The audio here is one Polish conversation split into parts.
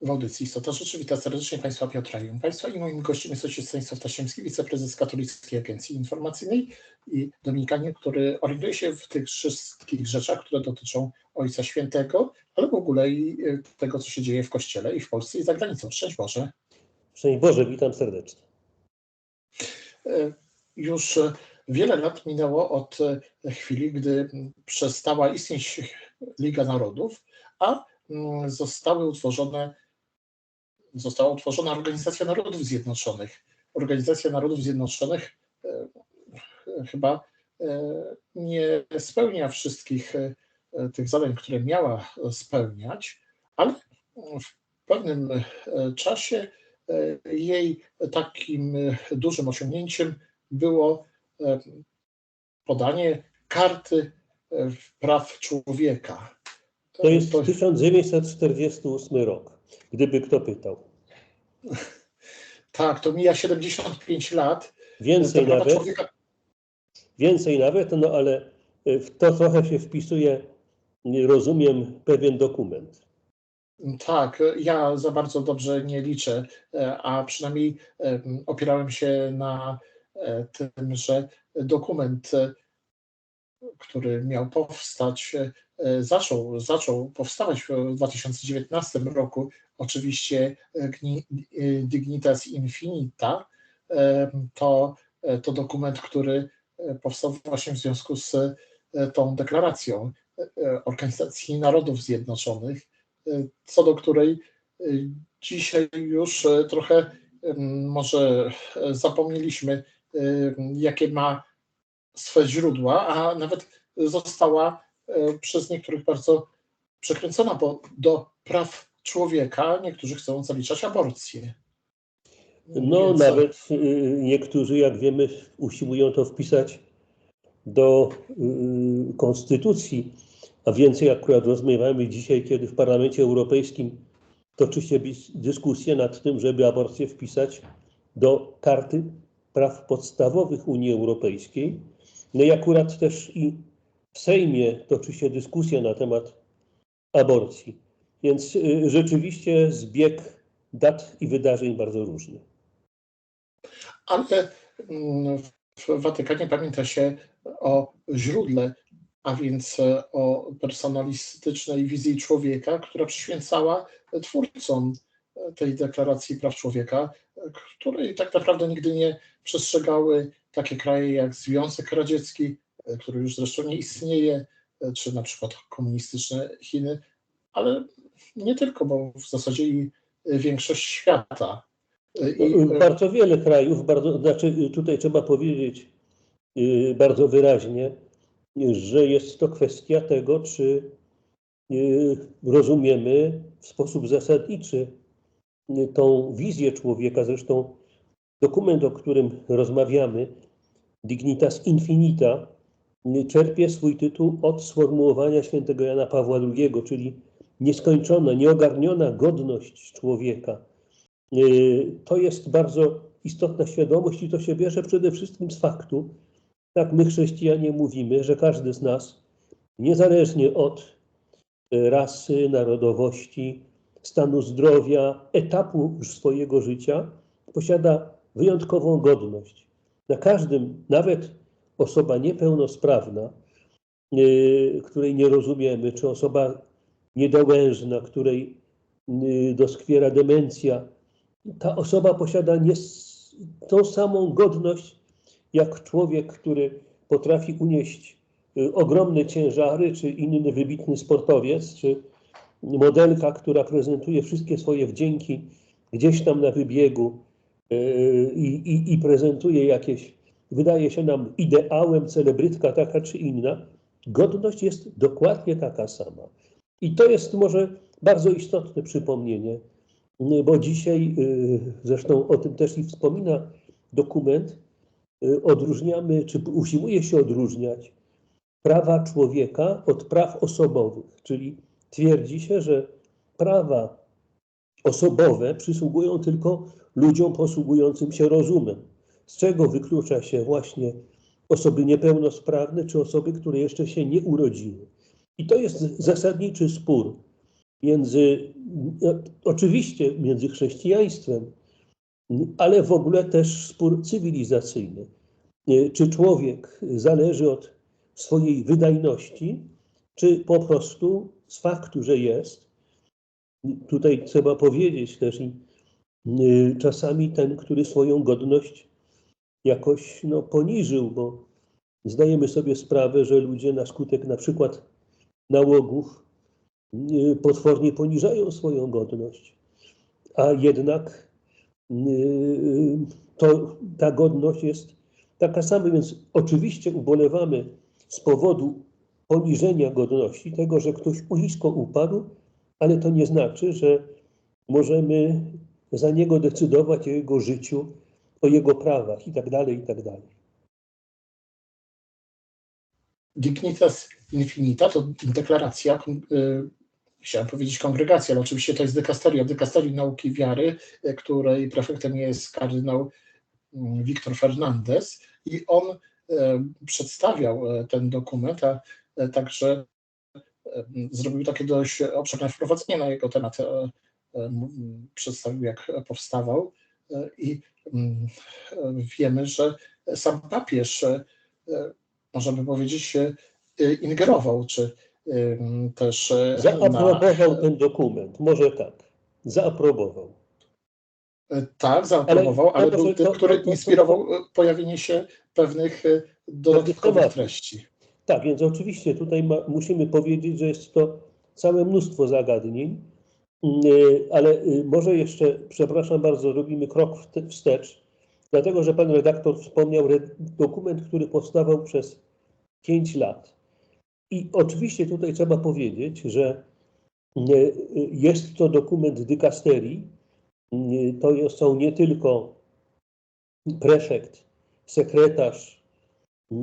w audycji Istota Rzeczy. Witam serdecznie Państwa Piotra i Państwa i moim gościem jest ojciec Stanisław Tasiemski, wiceprezes Katolickiej Agencji Informacyjnej i Dominikanin, który orientuje się w tych wszystkich rzeczach, które dotyczą Ojca Świętego, ale w ogóle i e, tego, co się dzieje w Kościele i w Polsce i za granicą. Szczęść Boże. Szczęść Boże, witam serdecznie. E, już wiele lat minęło od chwili, gdy przestała istnieć Liga Narodów, a mm, zostały utworzone została utworzona Organizacja Narodów Zjednoczonych. Organizacja Narodów Zjednoczonych e, chyba e, nie spełnia wszystkich e, tych zadań, które miała spełniać, ale w pewnym czasie jej takim dużym osiągnięciem było podanie karty praw człowieka. To jest 1948 rok, gdyby kto pytał. Tak, to mija 75 lat. Więcej nawet. Człowieka... Więcej nawet, no ale w to trochę się wpisuje, rozumiem, pewien dokument. Tak, ja za bardzo dobrze nie liczę, a przynajmniej opierałem się na e, tym, że dokument, który miał powstać, e, zaczął, zaczął powstawać w 2019 roku. Oczywiście e, e, Dignitas Infinita, e, to, to dokument, który powstał właśnie w związku z tą deklaracją Organizacji Narodów Zjednoczonych, co do której dzisiaj już trochę może zapomnieliśmy, jakie ma swe źródła, a nawet została przez niektórych bardzo przekręcona, bo do praw człowieka, niektórzy chcą zaliczać aborcję. No, Więc... nawet y, niektórzy, jak wiemy, usiłują to wpisać do y, konstytucji. A więcej akurat rozmawiamy dzisiaj, kiedy w Parlamencie Europejskim toczy się dyskusja nad tym, żeby aborcję wpisać do karty praw podstawowych Unii Europejskiej. No i akurat też i w Sejmie toczy się dyskusja na temat aborcji. Więc y, rzeczywiście zbieg dat i wydarzeń bardzo różny. Ale mm, w Watykanie pamięta się o źródle, a więc e, o personalistycznej wizji człowieka, która przyświęcała twórcom e, tej deklaracji praw człowieka, której tak naprawdę nigdy nie przestrzegały takie kraje jak Związek Radziecki, e, który już zresztą nie istnieje, czy na przykład komunistyczne Chiny, ale nie tylko, bo w zasadzie i większość świata. I... No, bardzo wiele krajów, bardzo, znaczy tutaj trzeba powiedzieć bardzo wyraźnie, że jest to kwestia tego, czy rozumiemy w sposób zasadniczy tą wizję człowieka. Zresztą dokument, o którym rozmawiamy, Dignitas Infinita, czerpie swój tytuł od sformułowania świętego Jana Pawła II, czyli nieskończona, nieogarniona godność człowieka. Y, to jest bardzo istotna świadomość i to się bierze przede wszystkim z faktu, tak my chrześcijanie mówimy, że każdy z nas, niezależnie od y, rasy, narodowości, stanu zdrowia, etapu swojego życia, posiada wyjątkową godność. Na każdym, nawet osoba niepełnosprawna, y, której nie rozumiemy, czy osoba niedołężna, której y, doskwiera demencja, ta osoba posiada tą samą godność jak człowiek, który potrafi unieść y, ogromne ciężary, czy inny wybitny sportowiec, czy modelka, która prezentuje wszystkie swoje wdzięki gdzieś tam na wybiegu i, i, i prezentuje jakieś, wydaje się nam ideałem, celebrytka taka czy inna. Godność jest dokładnie taka sama. I to jest może bardzo istotne przypomnienie, bo dzisiaj, y, zresztą o tym też i wspomina dokument, y, odróżniamy, czy usiłuje się odróżniać prawa człowieka od praw osobowych, czyli twierdzi się, że prawa osobowe przysługują tylko ludziom posługującym się rozumem, z czego wyklucza się właśnie osoby niepełnosprawne czy osoby, które jeszcze się nie urodziły. I to jest zasadniczy spór między oczywiście między chrześcijaństwem, ale w ogóle też spór cywilizacyjny. Czy człowiek zależy od swojej wydajności, czy po prostu z faktu, że jest. Tutaj trzeba powiedzieć też, czasami ten, który swoją godność jakoś no, poniżył, bo zdajemy sobie sprawę, że ludzie na skutek na przykład nałogów potwornie poniżają swoją godność, a jednak to, ta godność jest taka sama, więc oczywiście ubolewamy z powodu poniżenia godności, tego, że ktoś nisko upadł, ale to nie znaczy, że możemy za niego decydować o jego życiu, o jego prawach itd., tak itd. Tak Dignitas Infinita to deklaracja, y, chciałem powiedzieć kongregacja, ale oczywiście to jest dykasteria, dykasterii nauki wiary, y, której prefektem jest kardynał Wiktor mm, Fernandez i on y, przedstawiał ten dokument, a także zrobił takie dość obszerne wprowadzenie na jego temat, przedstawił jak powstawał i mm, wiemy, że sam papież możemy powiedzieć, się y, ingerował, czy też. Zaaprobował na... ten dokument, może tak. Zaaprobował. Tak, zaaprobował, ale, ale był tym, który inspirował pojawienie się pewnych dodatkowych treści. Tak, więc oczywiście tutaj ma, musimy powiedzieć, że jest to całe mnóstwo zagadnień, ale może jeszcze, przepraszam bardzo, robimy krok wstecz, dlatego że pan redaktor wspomniał dokument, który powstawał przez 5 lat. I oczywiście tutaj trzeba powiedzieć, że e, jest to dokument dykasterii. To są nie tylko prefekt, sekretarz, e,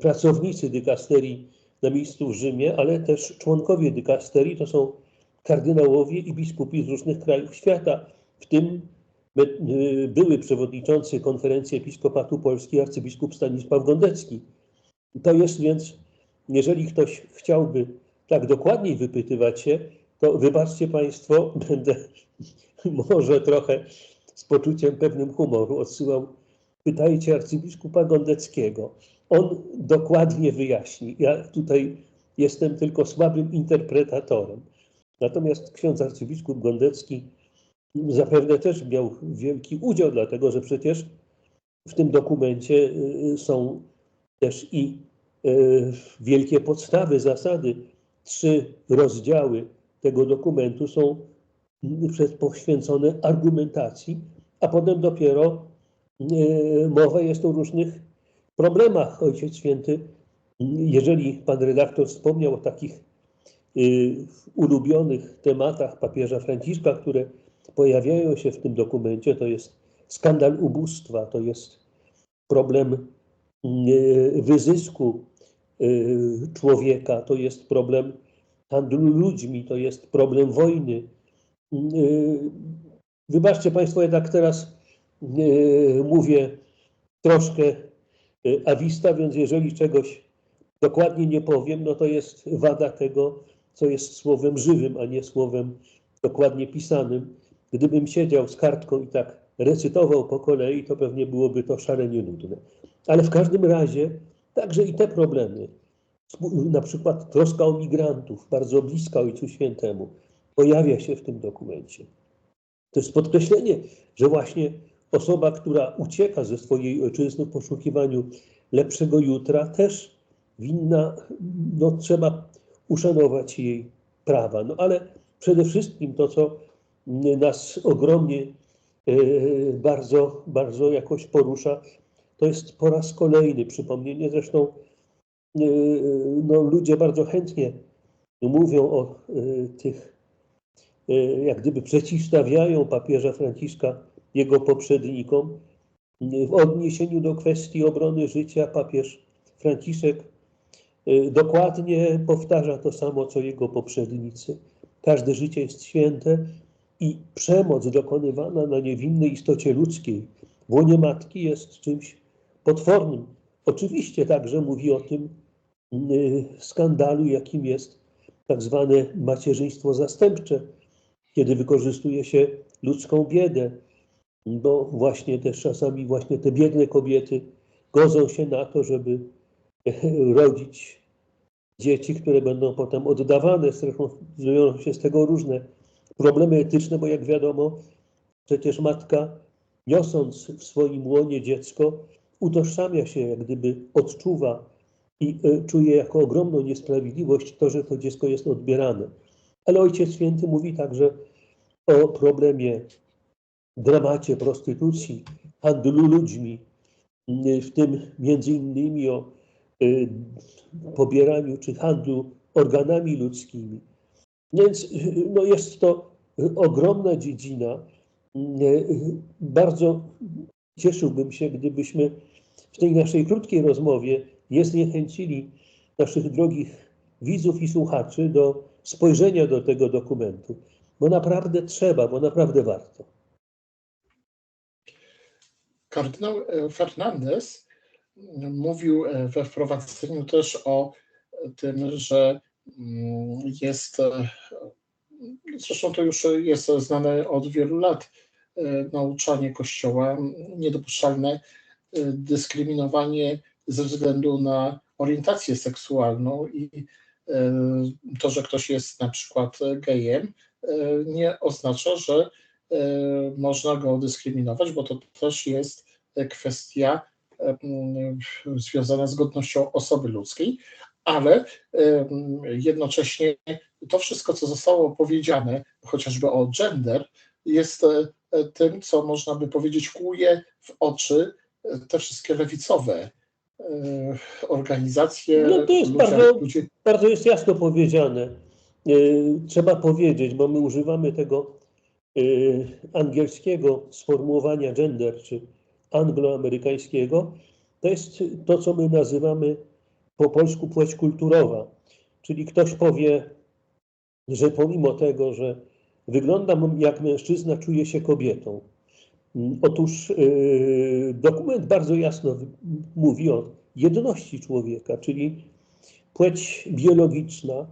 pracownicy dykasterii na miejscu w Rzymie, ale też członkowie dykasterii, to są kardynałowie i biskupi z różnych krajów świata, w tym e, były przewodniczący konferencji Episkopatu Polski arcybiskup Stanisław Gondecki, to jest więc, jeżeli ktoś chciałby tak dokładniej wypytywać się, to wybaczcie Państwo, będę może trochę z poczuciem pewnym humoru odsyłał. Pytajcie arcybiskupa Gondeckiego. On dokładnie wyjaśni. Ja tutaj jestem tylko słabym interpretatorem. Natomiast ksiądz arcybiskup Gondecki zapewne też miał wielki udział, dlatego że przecież w tym dokumencie y, y, są też i e, wielkie podstawy, zasady. Trzy rozdziały tego dokumentu są poświęcone argumentacji, a potem dopiero mowa jest o różnych problemach. Ojciec Święty, jeżeli pan redaktor wspomniał o takich e, ulubionych tematach papieża Franciszka, które pojawiają się w tym dokumencie, to jest skandal ubóstwa, to jest problem wyzysku y, człowieka, to jest problem handlu ludźmi, to jest problem wojny. Y, wybaczcie Państwo, jednak teraz y, mówię troszkę awista, więc jeżeli czegoś dokładnie nie powiem, no to jest wada tego, co jest słowem żywym, a nie słowem dokładnie pisanym. Gdybym siedział z kartką i tak recytował po kolei, to pewnie byłoby to szalenie nudne. Ale w każdym razie także i te problemy, na przykład troska o migrantów, bardzo bliska Ojcu Świętemu, pojawia się w tym dokumencie. To jest podkreślenie, że właśnie osoba, która ucieka ze swojej ojczyzny w poszukiwaniu lepszego jutra, też winna, no trzeba uszanować jej prawa. No ale przede wszystkim to, co nas ogromnie e, bardzo, bardzo jakoś porusza, to jest po raz kolejny przypomnienie. Zresztą e, no, ludzie bardzo chętnie mówią o e, tych, jak gdyby przeciwstawiają papieża Franciszka jego poprzednikom. W odniesieniu do kwestii obrony życia papież Franciszek dokładnie powtarza to samo, co jego poprzednicy. Każde życie jest święte i przemoc dokonywana na niewinnej istocie ludzkiej w łonie matki jest czymś potwornym. Oczywiście także mówi o tym y, skandalu, jakim jest tak zwane macierzyństwo zastępcze. kiedy wykorzystuje się ludzką biedę, bo właśnie też czasami właśnie te biedne kobiety godzą się na to, żeby rodzić dzieci, które będą potem oddawane. Zresztą dzieją się z tego różne problemy etyczne, bo jak wiadomo, przecież matka, niosąc w swoim łonie dziecko, utożsamia się, jak gdyby odczuwa i e, czuje jako ogromną niesprawiedliwość to, że to dziecko jest odbierane. Ale Ojciec Święty mówi także o problemie, dramacie prostytucji, handlu ludźmi, w tym między innymi o pobieraniu czy handlu organami ludzkimi. Więc no jest to ogromna dziedzina. Bardzo cieszyłbym się, gdybyśmy w tej naszej krótkiej rozmowie nie zniechęcili naszych drogich widzów i słuchaczy do spojrzenia do tego dokumentu, bo naprawdę trzeba, bo naprawdę warto. Kardynał e, Fernandez mówił e, we wprowadzeniu też o tym, że mm, jest, e, zresztą to już jest znane od wielu lat, nauczanie Kościoła, niedopuszczalne dyskryminowanie ze względu na orientację seksualną i to, że ktoś jest na przykład gejem, nie oznacza, że można go dyskryminować, bo to też jest kwestia związana z godnością osoby ludzkiej, ale jednocześnie to wszystko, co zostało powiedziane, chociażby o gender, jest e, tym, co można by powiedzieć, kłuje w oczy te wszystkie lewicowe e, organizacje. No to jest ludzie, bardzo, ludzie... bardzo jest jasno powiedziane. E, trzeba powiedzieć, bo my używamy tego angielskiego sformułowania gender, czy angloamerykańskiego, to jest to, co my nazywamy po polsku płeć kulturowa. Czyli ktoś powie, że pomimo tego, że wyglądam jak mężczyzna, czuje się kobietą. Otóż yy, dokument bardzo jasno mówi o jedności człowieka, czyli płeć biologiczna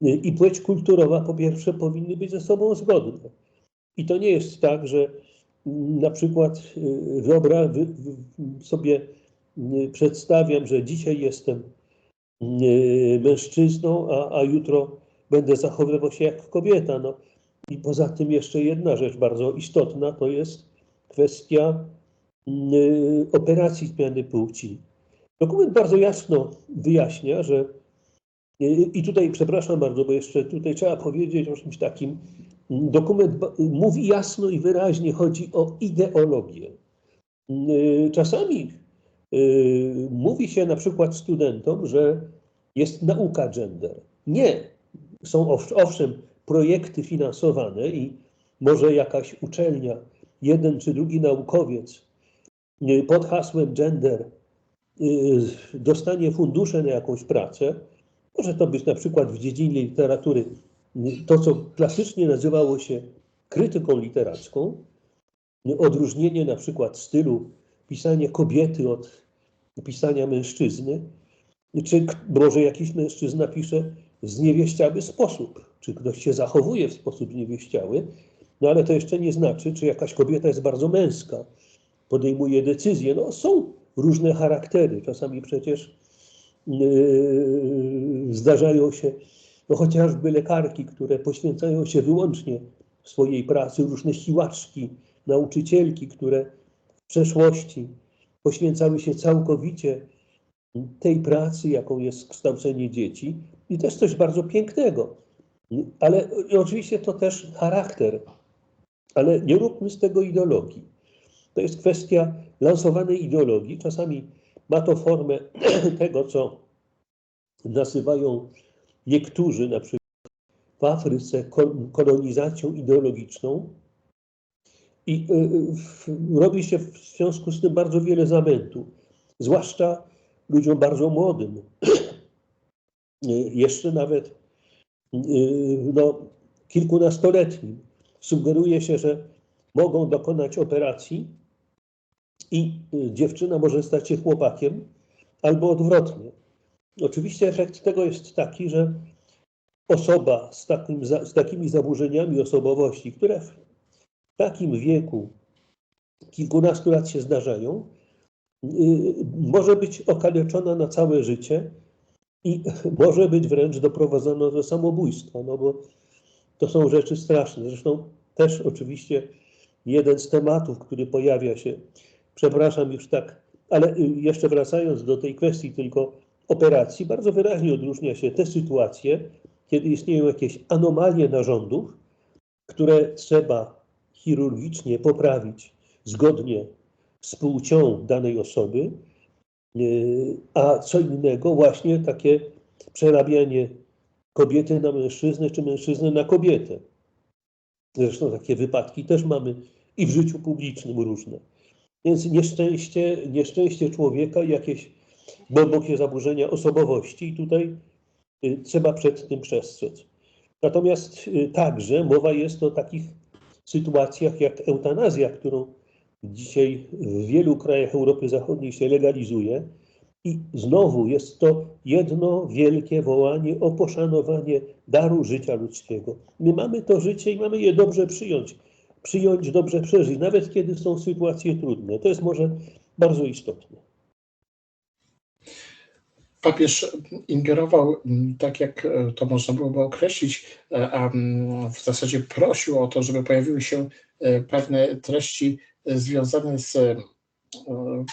yy, i płeć kulturowa po pierwsze powinny być ze sobą zgodne. I to nie jest tak, że na przykład y, sobie, y, przedstawiam, że dzisiaj jestem y, mężczyzną, a, a jutro będę zachowywał się jak kobieta. No. I poza tym jeszcze jedna rzecz bardzo istotna, to jest kwestia operacji zmiany płci. Dokument bardzo jasno wyjaśnia, że i tutaj przepraszam bardzo, bo jeszcze tutaj trzeba powiedzieć o czymś takim, Dokument mówi jasno i wyraźnie, chodzi o ideologię. Y, czasami y, mówi się na przykład studentom, że jest nauka gender. Nie. Są owszem projekty finansowane i może jakaś uczelnia, jeden czy drugi naukowiec y, pod hasłem gender dostanie fundusze na jakąś pracę. Może to być na przykład w dziedzinie literatury to, co klasycznie nazywało się krytyką literacką, odróżnienie na przykład stylu pisania kobiety od pisania mężczyzny, czy może jakiś mężczyzna pisze w zniewieściały sposób, czy ktoś się zachowuje w sposób niewieściały, no ale to jeszcze nie znaczy, czy jakaś kobieta jest bardzo męska, podejmuje decyzje. No są różne charaktery, czasami przecież yy, zdarzają się no chociażby lekarki, które poświęcają się wyłącznie w swojej pracy, różne siłaczki, nauczycielki, które w przeszłości poświęcały się całkowicie tej pracy, jaką jest kształcenie dzieci. I to jest coś bardzo pięknego. Ale oczywiście to też charakter. Ale nie róbmy z tego ideologii. To jest kwestia lansowanej ideologii. Czasami ma to formę tego, co nazywają niektórzy, na przykład w Afryce, kolonizacją ideologiczną. I y, y, robi się w związku z tym bardzo wiele zamętu, zwłaszcza ludziom bardzo młodym. Y, jeszcze nawet no, kilkunastoletnim sugeruje się, że mogą dokonać operacji i dziewczyna może stać się chłopakiem, albo odwrotnie. Oczywiście efekt tego jest taki, że osoba z, takim, z takimi zaburzeniami osobowości, które w takim wieku kilkunastu lat się zdarzają, y, może być okaleczona na całe życie i może być wręcz doprowadzona do samobójstwa, no bo to są rzeczy straszne. Zresztą też oczywiście jeden z tematów, który pojawia się, przepraszam już tak, ale y, jeszcze wracając do tej kwestii tylko operacji, bardzo wyraźnie odróżnia się te sytuacje, kiedy istnieją jakieś anomalie narządów, które trzeba chirurgicznie poprawić zgodnie z płcią danej osoby, y, a co innego właśnie takie przerabianie kobiety na mężczyznę, czy mężczyznę na kobietę. Zresztą takie wypadki też mamy i w życiu publicznym różne. Więc nieszczęście, nieszczęście człowieka, jakieś głębokie zaburzenia osobowości i tutaj y, trzeba przed tym przestrzec. Natomiast y, także mowa jest o takich sytuacjach jak eutanazja, którą dzisiaj w wielu krajach Europy Zachodniej się legalizuje. I znowu jest to jedno wielkie wołanie o poszanowanie daru życia ludzkiego. My mamy to życie i mamy je dobrze przyjąć, przyjąć, dobrze przeżyć, nawet kiedy są sytuacje trudne. To jest może bardzo istotne. Papież ingerował, tak jak to można byłoby określić, a w zasadzie prosił o to, żeby pojawiły się e, pewne treści związane z e,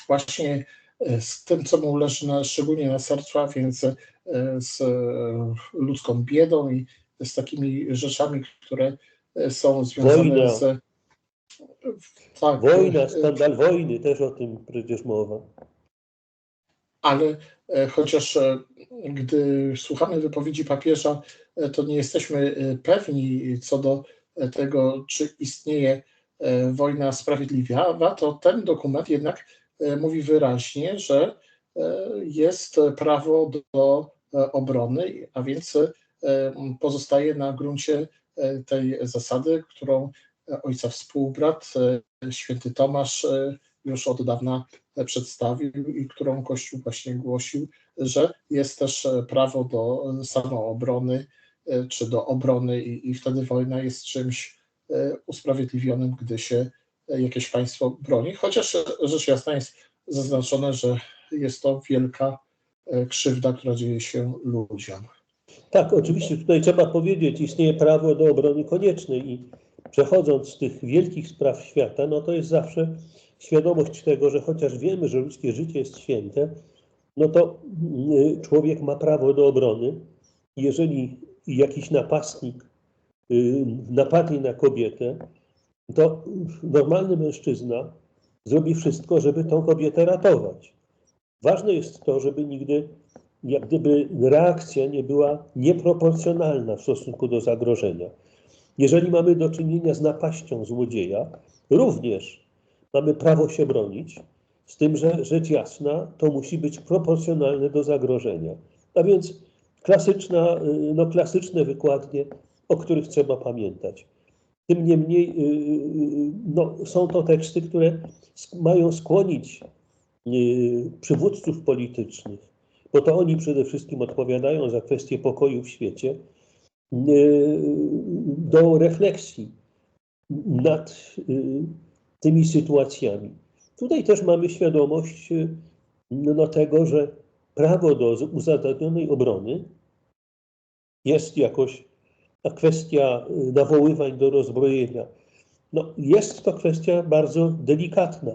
właśnie e, z tym, co mu leży na, szczególnie na sercu, a więc e, z ludzką biedą i z takimi rzeczami, które są związane Wojna. z. Tak, Wojna, skandal wojny, też o tym przecież mowa. Ale chociaż gdy słuchamy wypowiedzi papieża, to nie jesteśmy pewni co do tego, czy istnieje E, wojna sprawiedliwa, to ten dokument jednak e, mówi wyraźnie, że e, jest prawo do obrony, a więc pozostaje na gruncie tej zasady, którą ojca współbrat, święty Tomasz, już od dawna przedstawił i którą Kościół właśnie głosił, że jest też prawo do samoobrony czy do obrony, i, i wtedy wojna jest czymś E, usprawiedliwionym, gdy się jakieś państwo broni, chociaż rzecz jasna jest zaznaczone, że jest to wielka e, krzywda, która dzieje się ludziom. Tak, oczywiście tutaj trzeba powiedzieć, istnieje prawo do obrony koniecznej i przechodząc z tych wielkich spraw świata, no to jest zawsze świadomość tego, że chociaż wiemy, że ludzkie życie jest święte, no to mm, człowiek ma prawo do obrony. Jeżeli jakiś napastnik Y, napadli na kobietę, to normalny mężczyzna zrobi wszystko, żeby tą kobietę ratować. Ważne jest to, żeby nigdy, jak gdyby reakcja nie była nieproporcjonalna w stosunku do zagrożenia. Jeżeli mamy do czynienia z napaścią złodzieja, również mamy prawo się bronić, z tym, że rzecz jasna, to musi być proporcjonalne do zagrożenia. A więc klasyczna, y, no klasyczne wykładnie o których trzeba pamiętać. Tym niemniej y, y, no, są to teksty, które mają skłonić przywódców politycznych, bo to oni przede wszystkim odpowiadają za kwestie pokoju w świecie, do refleksji nad tymi sytuacjami. Tutaj też mamy świadomość no, tego, że prawo do uzasadnionej obrony jest jakoś ta kwestia y, nawoływań do rozbrojenia. No, jest to kwestia bardzo delikatna.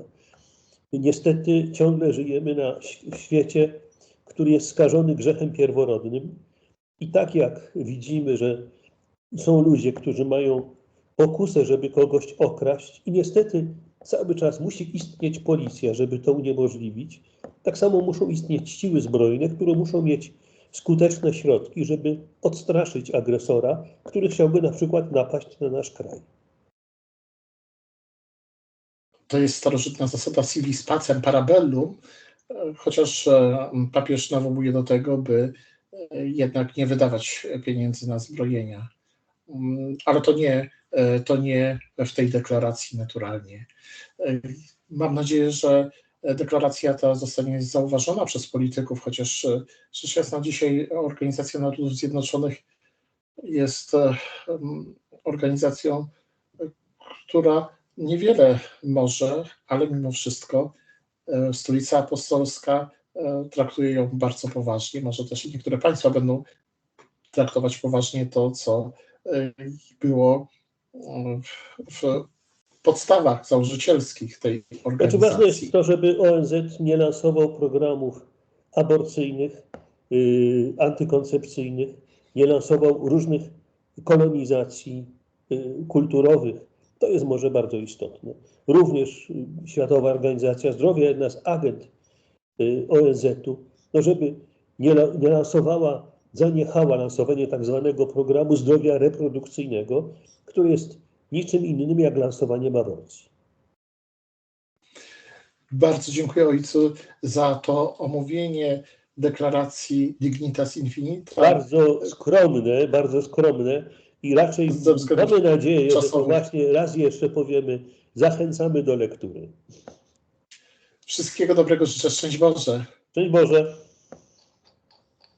Niestety ciągle żyjemy na świecie, który jest skażony grzechem pierworodnym. I tak jak widzimy, że są ludzie, którzy mają pokusę, żeby kogoś okraść, i niestety cały czas musi istnieć policja, żeby to uniemożliwić, tak samo muszą istnieć siły zbrojne, które muszą mieć skuteczne środki, żeby odstraszyć agresora, który chciałby na przykład napaść na nasz kraj. To jest starożytna zasada civis pacem parabellum, chociaż e, papież nawołuje do tego, by e, jednak nie wydawać pieniędzy na zbrojenia. Mm, ale to nie, to nie w tej deklaracji naturalnie. Mam nadzieję, że deklaracja ta zostanie zauważona przez polityków, chociaż e, rzecz jasna dzisiaj Organizacja Narodów Zjednoczonych jest e, organizacją, e, która niewiele może, ale mimo wszystko e, Stolica Apostolska e, traktuje ją bardzo poważnie. Może też niektóre państwa będą traktować poważnie to, co e, było e, w podstawach założycielskich tej Znaczy ważne organizacji. jest to, żeby ONZ nie lansował programów aborcyjnych, yy, antykoncepcyjnych, nie lansował różnych kolonizacji yy, kulturowych. To jest może bardzo istotne. Również Światowa Organizacja Zdrowia, jedna z agent yy, ONZ-u, no żeby nie, nie lansowała, zaniechała lansowanie tak zwanego programu zdrowia reprodukcyjnego, który jest niczym innym jak lansowaniem aborcji. Bardzo dziękuję ojcu za to omówienie deklaracji Dignitas Infinita. bardzo skromne, bardzo skromne i raczej mamy nadzieję, że to czasowych. właśnie raz jeszcze powiemy, zachęcamy do lektury. Wszystkiego dobrego życzę. Szczęść Boże. Szczęść Boże.